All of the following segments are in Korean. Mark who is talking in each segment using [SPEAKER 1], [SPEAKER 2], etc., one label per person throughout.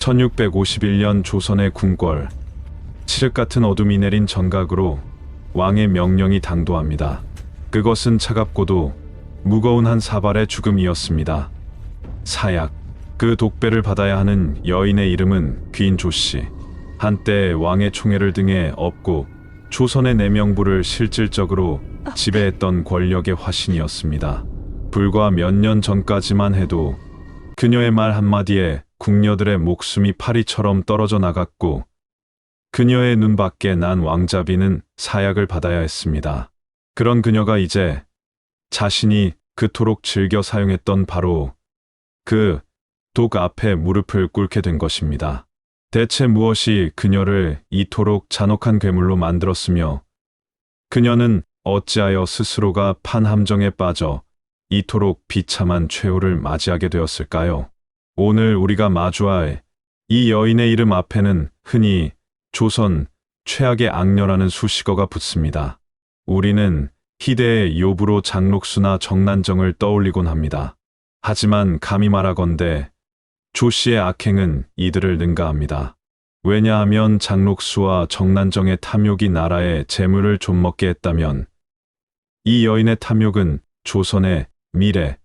[SPEAKER 1] 1651년 조선의 궁궐 칠흑 같은 어둠이 내린 전각으로 왕의 명령이 당도합니다. 그것은 차갑고도 무거운 한 사발의 죽음이었습니다. 사약 그 독배를 받아야 하는 여인의 이름은 귀인 조씨. 한때 왕의 총애를 등에 업고 조선의 내명부를 실질적으로 지배했던 권력의 화신이었습니다. 불과 몇 년 전까지만 해도 그녀의 말 한마디에 궁녀들의 목숨이 파리처럼 떨어져 나갔고 그녀의 눈 밖에 난 왕자비는 사약을 받아야 했습니다. 그런 그녀가 이제 자신이 그토록 즐겨 사용했던 바로 그 독 앞에 무릎을 꿇게 된 것입니다. 대체 무엇이 그녀를 이토록 잔혹한 괴물로 만들었으며 그녀는 어찌하여 스스로가 판함정에 빠져 이토록 비참한 최후를 맞이하게 되었을까요? 오늘 우리가 마주할 이 여인의 이름 앞에는 흔히 조선 최악의 악녀라는 수식어가 붙습니다. 우리는 희대의 요부로 장록수나 정난정을 떠올리곤 합니다. 하지만 감히 말하건대 조 씨의 악행은 이들을 능가합니다. 왜냐하면 장록수와 정난정의 탐욕이 나라의 재물을 좀먹게 했다면 이 여인의 탐욕은 조선의 미래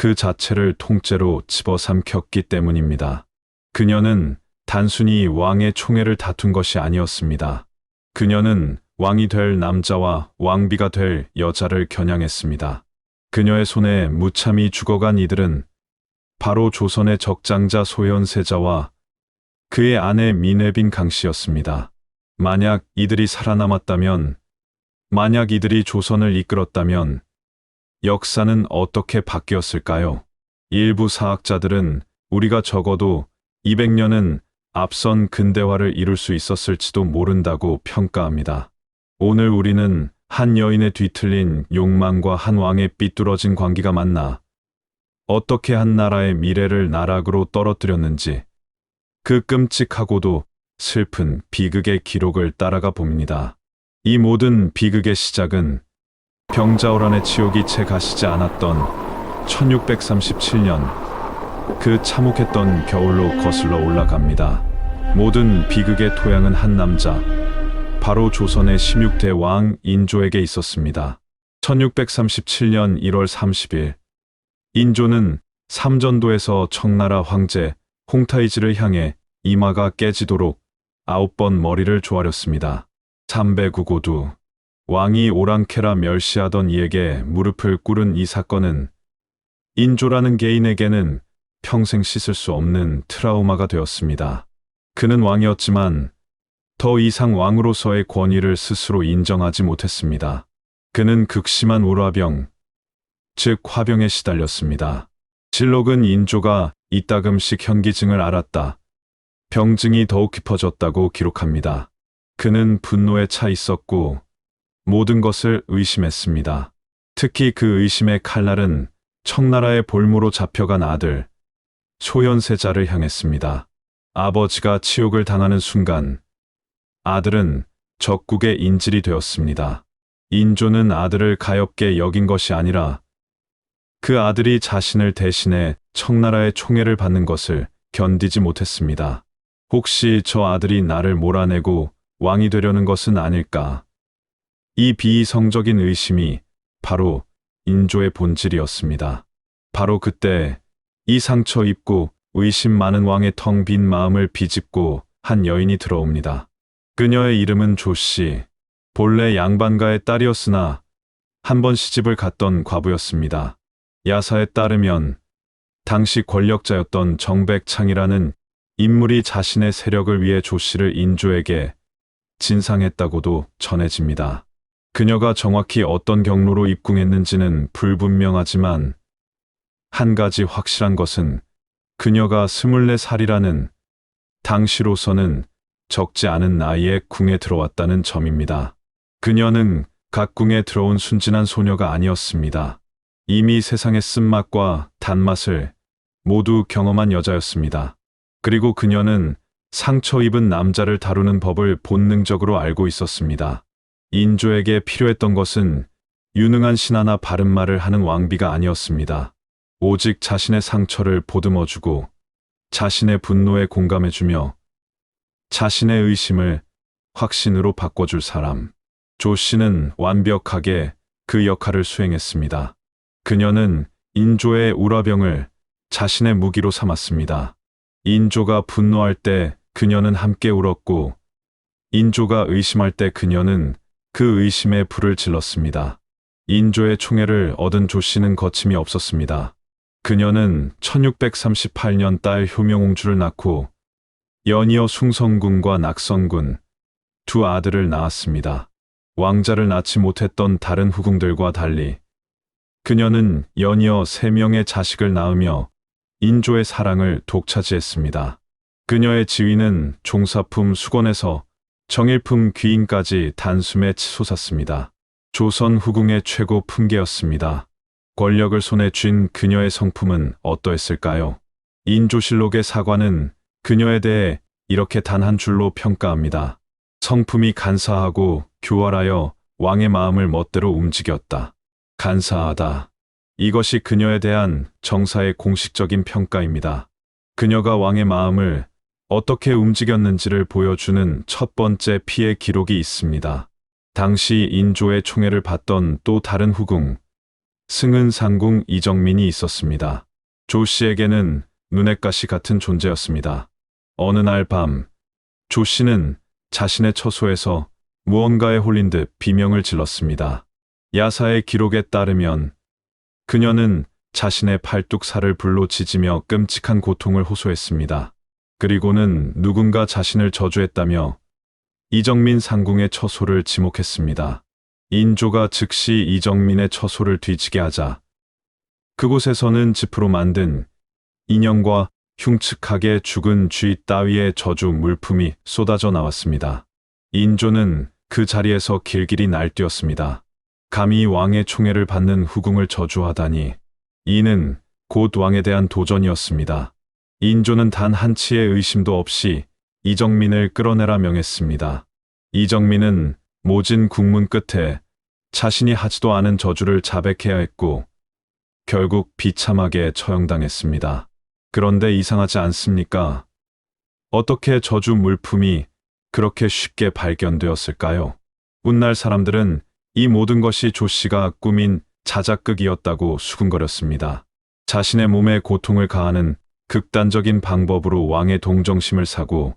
[SPEAKER 1] 그 자체를 통째로 집어삼켰기 때문입니다. 그녀는 단순히 왕의 총애를 다툰 것이 아니었습니다. 그녀는 왕이 될 남자와 왕비가 될 여자를 겨냥했습니다. 그녀의 손에 무참히 죽어간 이들은 바로 조선의 적장자 소현세자와 그의 아내 미네빈 강씨였습니다. 만약 이들이 살아남았다면, 만약 이들이 조선을 이끌었다면, 역사는 어떻게 바뀌었을까요? 일부 사학자들은 우리가 적어도 200년은 앞선 근대화를 이룰 수 있었을지도 모른다고 평가합니다. 오늘 우리는 한 여인의 뒤틀린 욕망과 한 왕의 삐뚤어진 관계가 만나 어떻게 한 나라의 미래를 나락으로 떨어뜨렸는지 그 끔찍하고도 슬픈 비극의 기록을 따라가 봅니다. 이 모든 비극의 시작은 병자호란의 치욕이 채 가시지 않았던 1637년 그 참혹했던 겨울로 거슬러 올라갑니다. 모든 비극의 토양은 한 남자, 바로 조선의 16대 왕 인조에게 있었습니다. 1637년 1월 30일, 인조는 삼전도에서 청나라 황제 홍타이지를 향해 이마가 깨지도록 아홉 번 머리를 조아렸습니다. 삼배구고두 왕이 오랑캐라 멸시하던 이에게 무릎을 꿇은 이 사건은 인조라는 개인에게는 평생 씻을 수 없는 트라우마가 되었습니다. 그는 왕이었지만 더 이상 왕으로서의 권위를 스스로 인정하지 못했습니다. 그는 극심한 우라병, 즉 화병에 시달렸습니다. 실록은 인조가 이따금씩 현기증을 알았다. 병증이 더욱 깊어졌다고 기록합니다. 그는 분노에 차 있었고 모든 것을 의심했습니다. 특히 그 의심의 칼날은 청나라의 볼모로 잡혀간 아들 소현세자를 향했습니다. 아버지가 치욕을 당하는 순간 아들은 적국의 인질이 되었습니다. 인조는 아들을 가엽게 여긴 것이 아니라 그 아들이 자신을 대신해 청나라의 총애를 받는 것을 견디지 못했습니다. 혹시 저 아들이 나를 몰아내고 왕이 되려는 것은 아닐까? 이 비이성적인 의심이 바로 인조의 본질이었습니다. 바로 그때 이 상처 입고 의심 많은 왕의 텅 빈 마음을 비집고 한 여인이 들어옵니다. 그녀의 이름은 조씨. 본래 양반가의 딸이었으나 한 번 시집을 갔던 과부였습니다. 야사에 따르면 당시 권력자였던 정백창이라는 인물이 자신의 세력을 위해 조씨를 인조에게 진상했다고도 전해집니다. 그녀가 정확히 어떤 경로로 입궁했는지는 불분명하지만 한 가지 확실한 것은 그녀가 24살이라는 당시로서는 적지 않은 나이에 궁에 들어왔다는 점입니다. 그녀는 각 궁에 들어온 순진한 소녀가 아니었습니다. 이미 세상의 쓴맛과 단맛을 모두 경험한 여자였습니다. 그리고 그녀는 상처 입은 남자를 다루는 법을 본능적으로 알고 있었습니다. 인조에게 필요했던 것은 유능한 신하나 바른 말을 하는 왕비가 아니었습니다. 오직 자신의 상처를 보듬어주고 자신의 분노에 공감해주며 자신의 의심을 확신으로 바꿔줄 사람. 조 씨는 완벽하게 그 역할을 수행했습니다. 그녀는 인조의 우라병을 자신의 무기로 삼았습니다. 인조가 분노할 때 그녀는 함께 울었고, 인조가 의심할 때 그녀는 그 의심에 불을 질렀습니다. 인조의 총애를 얻은 조 씨는 거침이 없었습니다. 그녀는 1638년 딸 효명옹주를 낳고 연이어 숭성군과 낙성군 두 아들을 낳았습니다. 왕자를 낳지 못했던 다른 후궁들과 달리 그녀는 연이어 세 명의 자식을 낳으며 인조의 사랑을 독차지했습니다. 그녀의 지위는 종사품 수건에서 정일품 귀인까지 단숨에 치솟았습니다. 조선 후궁의 최고 품계였습니다. 권력을 손에 쥔 그녀의 성품은 어떠했을까요? 인조실록의 사관은 그녀에 대해 이렇게 단 한 줄로 평가합니다. 성품이 간사하고 교활하여 왕의 마음을 멋대로 움직였다. 간사하다. 이것이 그녀에 대한 정사의 공식적인 평가입니다. 그녀가 왕의 마음을 어떻게 움직였는지를 보여주는 첫 번째 피해 기록이 있습니다. 당시 인조의 총애를 받던 또 다른 후궁, 승은상궁 이정민이 있었습니다. 조 씨에게는 눈엣 가시 같은 존재였습니다. 어느 날 밤, 조 씨는 자신의 처소에서 무언가에 홀린 듯 비명을 질렀습니다. 야사의 기록에 따르면 그녀는 자신의 팔뚝살을 불로 지지며 끔찍한 고통을 호소했습니다. 그리고는 누군가 자신을 저주했다며 이정민 상궁의 처소를 지목했습니다. 인조가 즉시 이정민의 처소를 뒤지게 하자 그곳에서는 지프로 만든 인형과 흉측하게 죽은 쥐 따위의 저주 물품이 쏟아져 나왔습니다. 인조는 그 자리에서 길길이 날뛰었습니다. 감히 왕의 총애를 받는 후궁을 저주하다니 이는 곧 왕에 대한 도전이었습니다. 인조는 단 한치의 의심도 없이 이정민을 끌어내라 명했습니다. 이정민은 모진 국문 끝에 자신이 하지도 않은 저주를 자백해야 했고 결국 비참하게 처형당했습니다. 그런데 이상하지 않습니까? 어떻게 저주 물품이 그렇게 쉽게 발견되었을까요? 훗날 사람들은 이 모든 것이 조 씨가 꾸민 자작극이었다고 수군거렸습니다. 자신의 몸에 고통을 가하는 극단적인 방법으로 왕의 동정심을 사고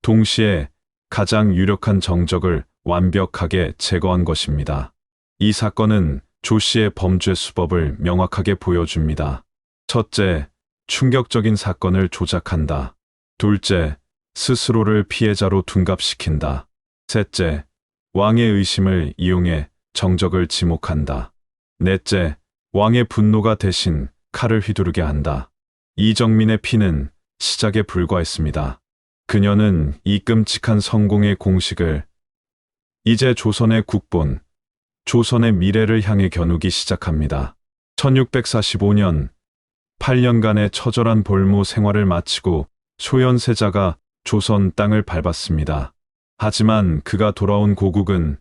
[SPEAKER 1] 동시에 가장 유력한 정적을 완벽하게 제거한 것입니다. 이 사건은 조 씨의 범죄 수법을 명확하게 보여줍니다. 첫째, 충격적인 사건을 조작한다. 둘째, 스스로를 피해자로 둔갑시킨다. 셋째, 왕의 의심을 이용해 정적을 지목한다. 넷째, 왕의 분노가 대신 칼을 휘두르게 한다. 이정민의 피는 시작에 불과했습니다. 그녀는 이 끔찍한 성공의 공식을 이제 조선의 국본, 조선의 미래를 향해 겨누기 시작합니다. 1645년 8년간의 처절한 볼모 생활을 마치고 소현세자가 조선 땅을 밟았습니다. 하지만 그가 돌아온 고국은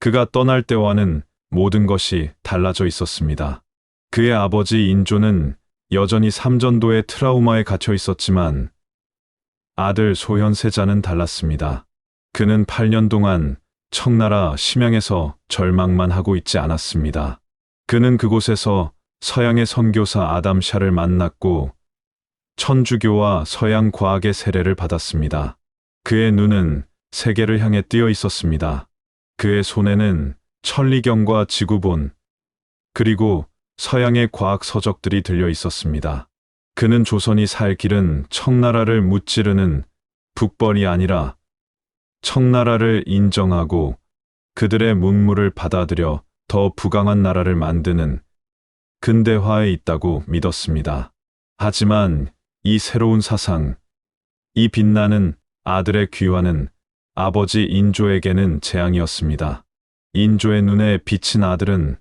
[SPEAKER 1] 그가 떠날 때와는 모든 것이 달라져 있었습니다. 그의 아버지 인조는 여전히 삼전도의 트라우마에 갇혀 있었지만 아들 소현 세자는 달랐습니다. 그는 8년 동안 청나라 심양에서 절망만 하고 있지 않았습니다. 그는 그곳에서 서양의 선교사 아담 샤를 만났고 천주교와 서양 과학의 세례를 받았습니다. 그의 눈은 세계를 향해 뜨여 있었습니다. 그의 손에는 천리경과 지구본, 그리고 서양의 과학 서적들이 들려 있었습니다. 그는 조선이 살 길은 청나라를 무찌르는 북벌이 아니라 청나라를 인정하고 그들의 문물을 받아들여 더 부강한 나라를 만드는 근대화에 있다고 믿었습니다. 하지만 이 새로운 사상, 이 빛나는 아들의 귀환은 아버지 인조에게는 재앙이었습니다. 인조의 눈에 비친 아들은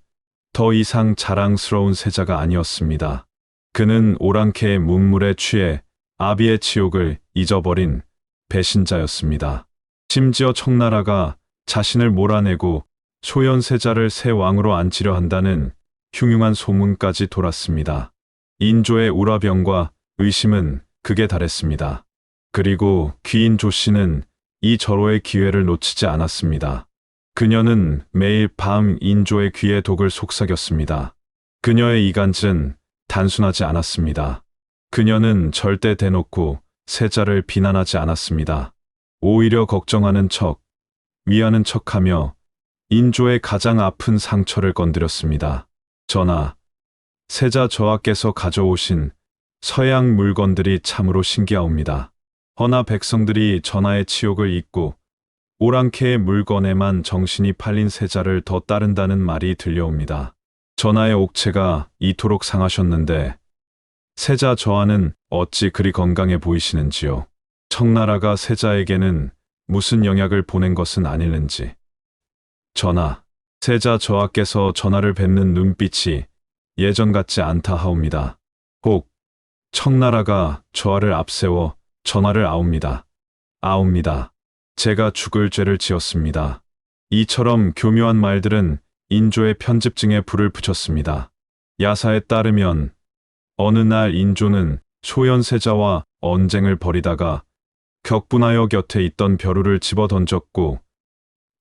[SPEAKER 1] 더 이상 자랑스러운 세자가 아니었습니다. 그는 오랑캐의 문물에 취해 아비의 치욕을 잊어버린 배신자였습니다. 심지어 청나라가 자신을 몰아내고 소현세자를 새 왕으로 앉히려 한다는 흉흉한 소문까지 돌았습니다. 인조의 우라병과 의심은 극에 달했습니다. 그리고 귀인 조 씨는 이 절호의 기회를 놓치지 않았습니다. 그녀는 매일 밤 인조의 귀에 독을 속삭였습니다. 그녀의 이간질은 단순하지 않았습니다. 그녀는 절대 대놓고 세자를 비난하지 않았습니다. 오히려 걱정하는 척, 위하는 척하며 인조의 가장 아픈 상처를 건드렸습니다. 전하, 세자 저하께서 가져오신 서양 물건들이 참으로 신기하옵니다. 허나 백성들이 전하의 치욕을 잊고 오랑캐의 물건에만 정신이 팔린 세자를 더 따른다는 말이 들려옵니다. 전하의 옥체가 이토록 상하셨는데 세자 저하는 어찌 그리 건강해 보이시는지요? 청나라가 세자에게는 무슨 영약을 보낸 것은 아닐는지. 전하, 세자 저하께서 전하를 뵙는 눈빛이 예전 같지 않다 하옵니다. 혹 청나라가 저하를 앞세워 전하를 아옵니다. 아옵니다. 제가 죽을 죄를 지었습니다. 이처럼 교묘한 말들은 인조의 편집증에 불을 붙였습니다. 야사에 따르면 어느 날 인조는 소현세자와 언쟁을 벌이다가 격분하여 곁에 있던 벼루를 집어 던졌고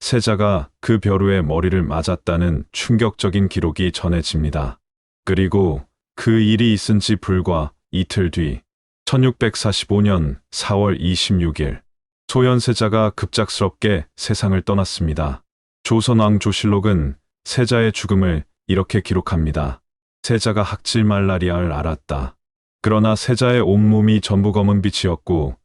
[SPEAKER 1] 세자가 그 벼루에 머리를 맞았다는 충격적인 기록이 전해집니다. 그리고 그 일이 있은 지 불과 이틀 뒤 1645년 4월 26일 소현세자가 급작스럽게 세상을 떠났습니다. 조선왕 조실록은 세자의 죽음을 이렇게 기록합니다. 세자가 학질 말라리아를 알았다. 그러나 세자의 온몸이 전부 검은 빛이었고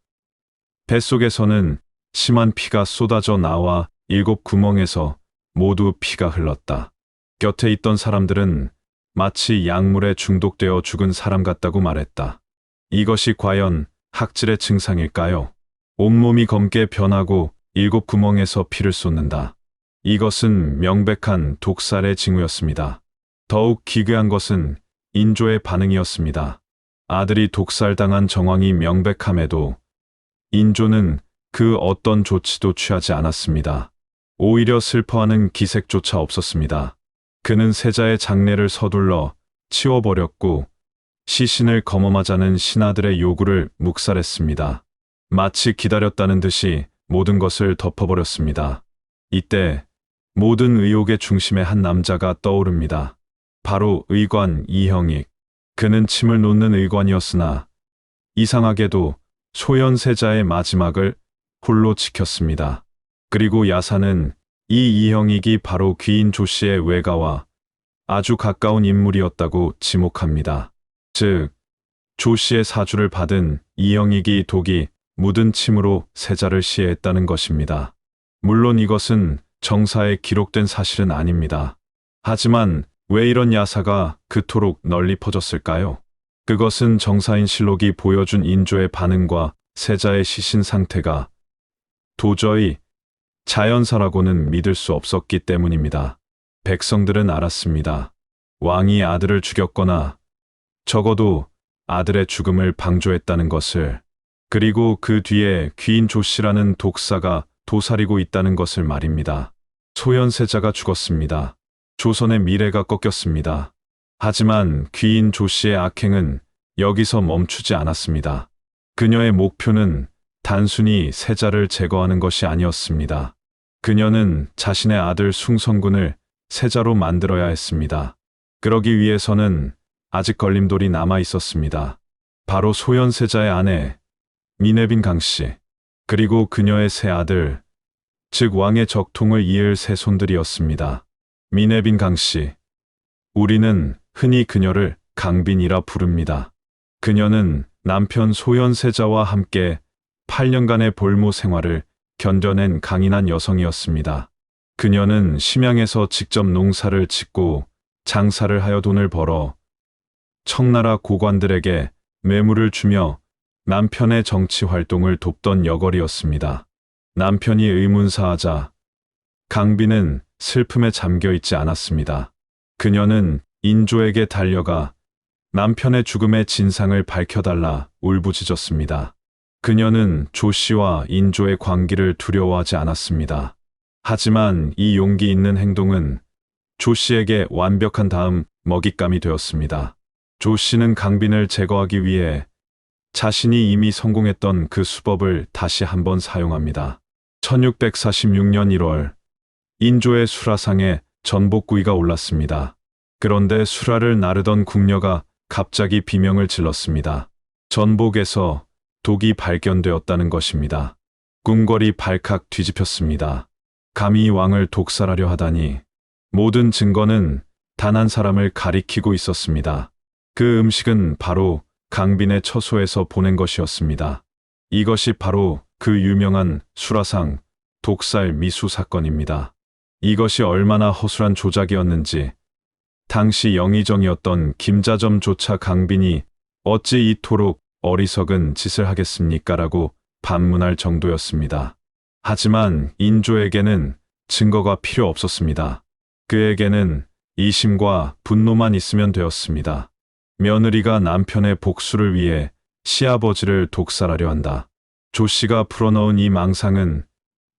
[SPEAKER 1] 뱃속에서는 심한 피가 쏟아져 나와 일곱 구멍에서 모두 피가 흘렀다. 곁에 있던 사람들은 마치 약물에 중독되어 죽은 사람 같다고 말했다. 이것이 과연 학질의 증상일까요? 온몸이 검게 변하고 일곱 구멍에서 피를 쏟는다. 이것은 명백한 독살의 징후였습니다. 더욱 기괴한 것은 인조의 반응이었습니다. 아들이 독살당한 정황이 명백함에도 인조는 그 어떤 조치도 취하지 않았습니다. 오히려 슬퍼하는 기색조차 없었습니다. 그는 세자의 장례를 서둘러 치워버렸고 시신을 검험하자는 신하들의 요구를 묵살했습니다. 마치 기다렸다는 듯이 모든 것을 덮어버렸습니다. 이때 모든 의혹의 중심에 한 남자가 떠오릅니다. 바로 의관 이형익. 그는 침을 놓는 의관이었으나 이상하게도 소현세자의 마지막을 홀로 지켰습니다. 그리고 야사는 이 이형익이 바로 귀인 조 씨의 외가와 아주 가까운 인물이었다고 지목합니다. 즉, 조 씨의 사주를 받은 이형익이 독이 묻은 침으로 세자를 시해했다는 것입니다. 물론 이것은 정사에 기록된 사실은 아닙니다. 하지만 왜 이런 야사가 그토록 널리 퍼졌을까요? 그것은 정사인 실록이 보여준 인조의 반응과 세자의 시신 상태가 도저히 자연사라고는 믿을 수 없었기 때문입니다. 백성들은 알았습니다. 왕이 아들을 죽였거나 적어도 아들의 죽음을 방조했다는 것을 그리고 그 뒤에 귀인 조씨라는 독사가 도사리고 있다는 것을 말입니다. 소현세자가 죽었습니다. 조선의 미래가 꺾였습니다. 하지만 귀인 조씨의 악행은 여기서 멈추지 않았습니다. 그녀의 목표는 단순히 세자를 제거하는 것이 아니었습니다. 그녀는 자신의 아들 숭성군을 세자로 만들어야 했습니다. 그러기 위해서는 아직 걸림돌이 남아 있었습니다. 바로 소현세자의 아내 미네빈 강씨 그리고 그녀의 세 아들 즉 왕의 적통을 이을 세 손들이었습니다. 미네빈 강씨 우리는 흔히 그녀를 강빈이라 부릅니다. 그녀는 남편 소현세자와 함께 8년간의 볼모 생활을 견뎌낸 강인한 여성이었습니다. 그녀는 심양에서 직접 농사를 짓고 장사를 하여 돈을 벌어 청나라 고관들에게 매물을 주며 남편의 정치 활동을 돕던 여걸이었습니다. 남편이 의문사하자 강빈은 슬픔에 잠겨 있지 않았습니다. 그녀는 인조에게 달려가 남편의 죽음의 진상을 밝혀달라 울부짖었습니다. 그녀는 조 씨와 인조의 관계를 두려워하지 않았습니다. 하지만 이 용기 있는 행동은 조 씨에게 완벽한 다음 먹잇감이 되었습니다. 조 씨는 강빈을 제거하기 위해 자신이 이미 성공했던 그 수법을 다시 한번 사용합니다. 1646년 1월 인조의 수라상에 전복구이가 올랐습니다. 그런데 수라를 나르던 궁녀가 갑자기 비명을 질렀습니다. 전복에서 독이 발견되었다는 것입니다. 궁궐이 발칵 뒤집혔습니다. 감히 왕을 독살하려 하다니 모든 증거는 단 한 사람을 가리키고 있었습니다. 그 음식은 바로 강빈의 처소에서 보낸 것이었습니다. 이것이 바로 그 유명한 수라상 독살 미수 사건입니다. 이것이 얼마나 허술한 조작이었는지 당시 영의정이었던 김자점조차 강빈이 어찌 이토록 어리석은 짓을 하겠습니까라고 반문할 정도였습니다. 하지만 인조에게는 증거가 필요 없었습니다. 그에게는 이심과 분노만 있으면 되었습니다. 며느리가 남편의 복수를 위해 시아버지를 독살하려 한다. 조 씨가 풀어넣은 이 망상은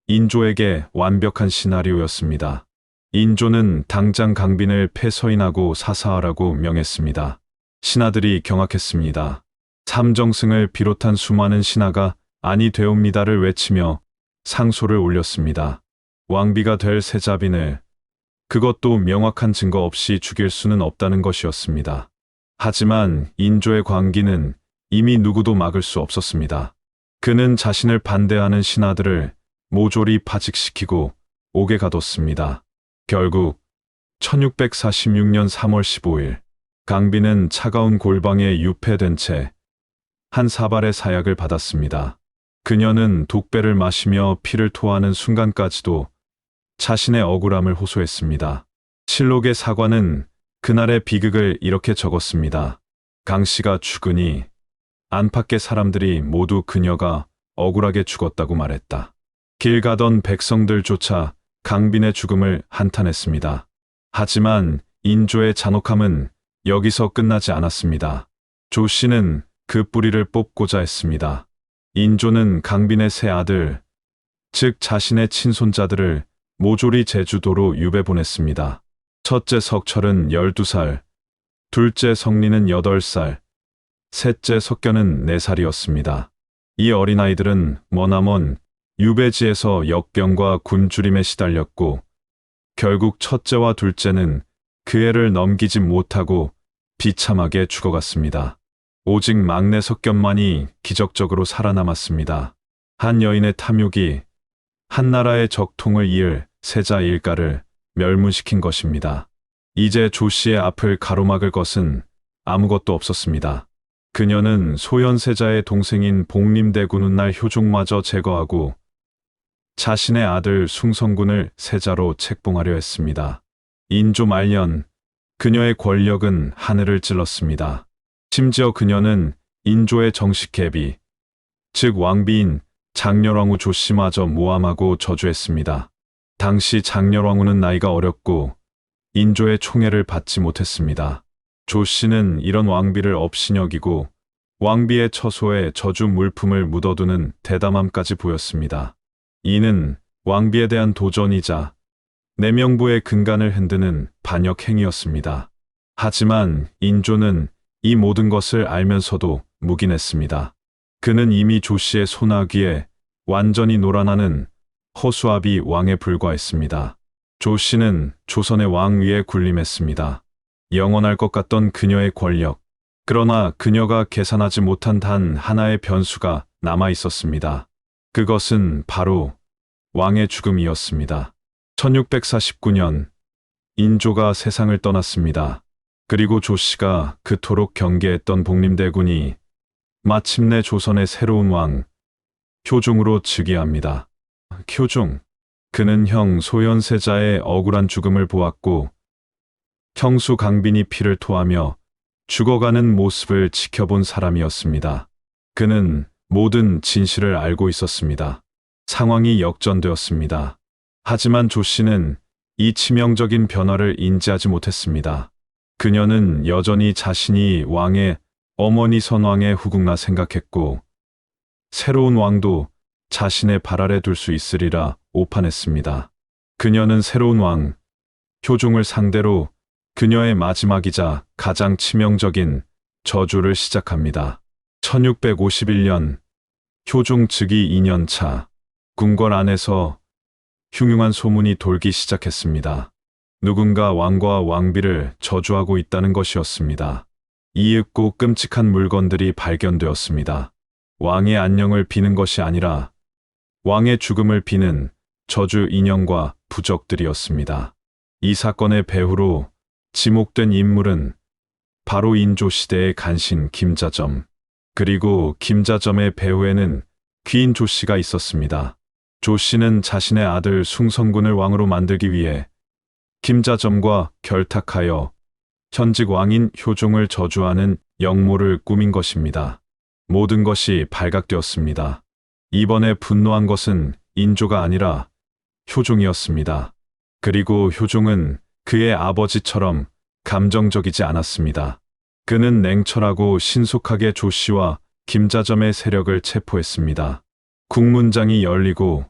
[SPEAKER 1] 인조에게 완벽한 시나리오였습니다. 인조는 당장 강빈을 폐서인하고 사사하라고 명했습니다. 신하들이 경악했습니다. 삼정승을 비롯한 수많은 신하가 아니 되옵니다를 외치며 상소를 올렸습니다. 왕비가 될 세자빈을 그것도 명확한 증거 없이 죽일 수는 없다는 것이었습니다. 하지만 인조의 광기는 이미 누구도 막을 수 없었습니다. 그는 자신을 반대하는 신하들을 모조리 파직시키고 옥에 가뒀습니다. 결국 1646년 3월 15일 강빈은 차가운 골방에 유폐된 채 한 사발의 사약을 받았습니다. 그녀는 독배를 마시며 피를 토하는 순간까지도 자신의 억울함을 호소했습니다. 실록의 사관은 그날의 비극을 이렇게 적었습니다. 강 씨가 죽으니 안팎의 사람들이 모두 그녀가 억울하게 죽었다고 말했다. 길 가던 백성들조차 강빈의 죽음을 한탄했습니다. 하지만 인조의 잔혹함은 여기서 끝나지 않았습니다. 조 씨는 그 뿌리를 뽑고자 했습니다. 인조는 강빈의 세 아들, 즉 자신의 친손자들을 모조리 제주도로 유배 보냈습니다. 첫째 석철은 12살, 둘째 성리는 8살, 셋째 석견은 4살이었습니다. 이 어린아이들은 머나먼 유배지에서 역병과 굶주림에 시달렸고 결국 첫째와 둘째는 그 애를 넘기지 못하고 비참하게 죽어갔습니다. 오직 막내 석견만이 기적적으로 살아남았습니다. 한 여인의 탐욕이 한 나라의 적통을 이을 세자 일가를 멸문시킨 것입니다. 이제 조 씨의 앞을 가로막을 것은 아무것도 없었습니다. 그녀는 소현세자의 동생인 복림대군 훗날 효종마저 제거하고 자신의 아들 숭성군을 세자로 책봉하려 했습니다. 인조 말년 그녀의 권력은 하늘을 찔렀습니다. 심지어 그녀는 인조의 정식 계비, 즉 왕비인 장렬왕후 조씨마저 모함하고 저주했습니다. 당시 장렬왕후는 나이가 어렸고 인조의 총애를 받지 못했습니다. 조 씨는 이런 왕비를 업신여기고 왕비의 처소에 저주 물품을 묻어두는 대담함까지 보였습니다. 이는 왕비에 대한 도전이자 내명부의 근간을 흔드는 반역 행위였습니다. 하지만 인조는 이 모든 것을 알면서도 묵인했습니다. 그는 이미 조 씨의 소나귀에 완전히 놀아나는 허수아비 왕에 불과했습니다. 조 씨는 조선의 왕 위에 군림했습니다. 영원할 것 같던 그녀의 권력. 그러나 그녀가 계산하지 못한 단 하나의 변수가 남아 있었습니다. 그것은 바로 왕의 죽음이었습니다. 1649년 인조가 세상을 떠났습니다. 그리고 조 씨가 그토록 경계했던 복림대군이 마침내 조선의 새로운 왕 효종으로 즉위합니다. 효종 그는 형 소현세자의 억울한 죽음을 보았고 형수 강빈이 피를 토하며 죽어가는 모습을 지켜본 사람이었습니다. 그는 모든 진실을 알고 있었습니다. 상황이 역전되었습니다. 하지만 조 씨는 이 치명적인 변화를 인지하지 못했습니다. 그녀는 여전히 자신이 왕의 어머니 선왕의 후궁나 생각했고 새로운 왕도 자신의 발 아래 둘 수 있으리라 오판했습니다. 그녀는 새로운 왕, 효종을 상대로 그녀의 마지막이자 가장 치명적인 저주를 시작합니다. 1651년 효종 즉위 2년 차 궁궐 안에서 흉흉한 소문이 돌기 시작했습니다. 누군가 왕과 왕비를 저주하고 있다는 것이었습니다. 이윽고 끔찍한 물건들이 발견되었습니다. 왕의 안녕을 비는 것이 아니라 왕의 죽음을 비는 저주 인형과 부적들이었습니다. 이 사건의 배후로 지목된 인물은 바로 인조 시대의 간신 김자점, 그리고 김자점의 배후에는 귀인 조 씨가 있었습니다. 조 씨는 자신의 아들 숭성군을 왕으로 만들기 위해 김자점과 결탁하여 현직 왕인 효종을 저주하는 역모를 꾸민 것입니다. 모든 것이 발각되었습니다. 이번에 분노한 것은 인조가 아니라 효종이었습니다. 그리고 효종은 그의 아버지처럼 감정적이지 않았습니다. 그는 냉철하고 신속하게 조 씨와 김자점의 세력을 체포했습니다. 국문장이 열리고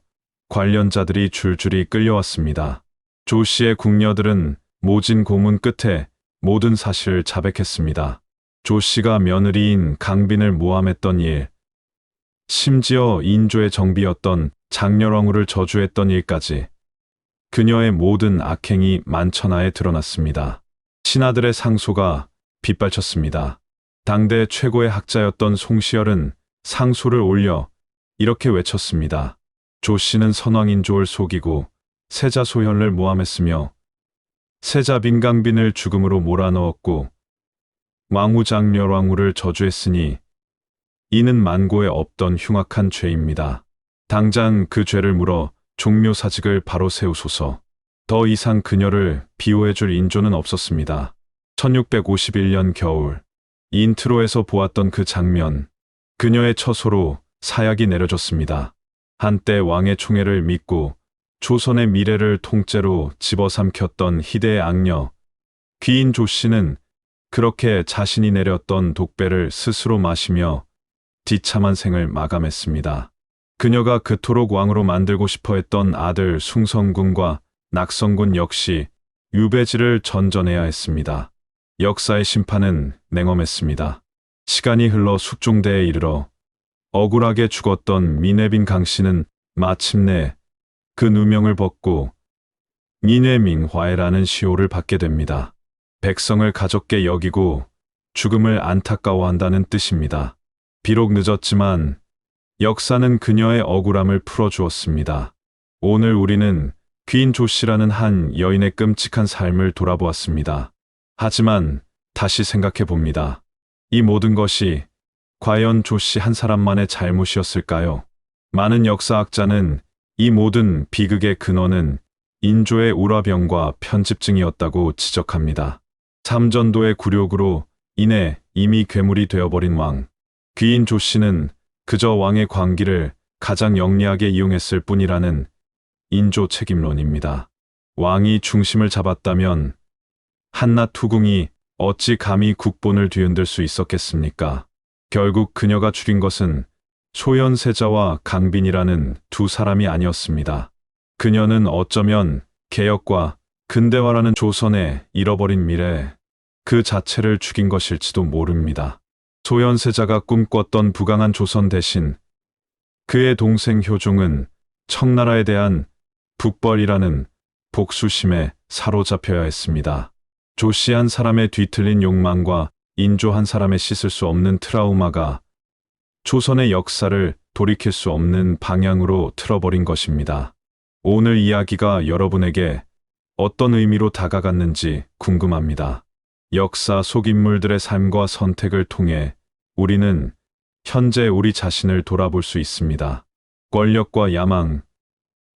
[SPEAKER 1] 관련자들이 줄줄이 끌려왔습니다. 조 씨의 궁녀들은 모진 고문 끝에 모든 사실을 자백했습니다. 조 씨가 며느리인 강빈을 모함했던 일, 심지어 인조의 정비였던 장렬왕후를 저주했던 일까지 그녀의 모든 악행이 만천하에 드러났습니다. 신하들의 상소가 빗발쳤습니다. 당대 최고의 학자였던 송시열은 상소를 올려 이렇게 외쳤습니다. 조 씨는 선왕인조를 속이고 세자 소현을 모함했으며 세자 빈강빈을 죽음으로 몰아넣었고 왕후 장렬왕후를 저주했으니 이는 만고에 없던 흉악한 죄입니다. 당장 그 죄를 물어 종묘사직을 바로 세우소서. 더 이상 그녀를 비호해줄 인조는 없었습니다. 1651년 겨울 인트로에서 보았던 그 장면 그녀의 처소로 사약이 내려졌습니다. 한때 왕의 총애를 믿고 조선의 미래를 통째로 집어삼켰던 희대의 악녀 귀인 조 씨는 그렇게 자신이 내렸던 독배를 스스로 마시며 비참한 생을 마감했습니다. 그녀가 그토록 왕으로 만들고 싶어 했던 아들 숭성군과 낙성군 역시 유배지를 전전해야 했습니다. 역사의 심판은 냉엄했습니다. 시간이 흘러 숙종대에 이르러 억울하게 죽었던 미네빈 강 씨는 마침내 그 누명을 벗고 미네밍화해라는 시호를 받게 됩니다. 백성을 가볍게 여기고 죽음을 안타까워한다는 뜻입니다. 비록 늦었지만 역사는 그녀의 억울함을 풀어주었습니다. 오늘 우리는 귀인 조 씨라는 한 여인의 끔찍한 삶을 돌아보았습니다. 하지만 다시 생각해 봅니다. 이 모든 것이 과연 조 씨 한 사람만의 잘못이었을까요? 많은 역사학자는 이 모든 비극의 근원은 인조의 우라병과 편집증이었다고 지적합니다. 삼전도의 굴욕으로 인해 이미 괴물이 되어버린 왕. 귀인 조 씨는 그저 왕의 광기를 가장 영리하게 이용했을 뿐이라는 인조 책임론입니다. 왕이 중심을 잡았다면 한낱 투궁이 어찌 감히 국본을 뒤흔들 수 있었겠습니까? 결국 그녀가 줄인 것은 소현세자와 강빈이라는 두 사람이 아니었습니다. 그녀는 어쩌면 개혁과 근대화라는 조선의 잃어버린 미래 그 자체를 죽인 것일지도 모릅니다. 소현세자가 꿈꿨던 부강한 조선 대신 그의 동생 효종은 청나라에 대한 북벌이라는 복수심에 사로잡혀야 했습니다. 조씨 한 사람의 뒤틀린 욕망과 인조 한 사람의 씻을 수 없는 트라우마가 조선의 역사를 돌이킬 수 없는 방향으로 틀어버린 것입니다. 오늘 이야기가 여러분에게 어떤 의미로 다가갔는지 궁금합니다. 역사 속 인물들의 삶과 선택을 통해 우리는 현재 우리 자신을 돌아볼 수 있습니다. 권력과 야망,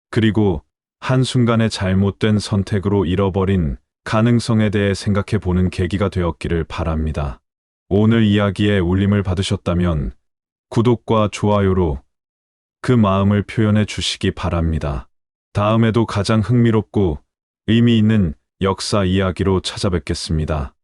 [SPEAKER 1] 그리고 한순간의 잘못된 선택으로 잃어버린 가능성에 대해 생각해 보는 계기가 되었기를 바랍니다. 오늘 이야기에 울림을 받으셨다면 구독과 좋아요로 그 마음을 표현해 주시기 바랍니다. 다음에도 가장 흥미롭고 의미 있는 역사 이야기로 찾아뵙겠습니다.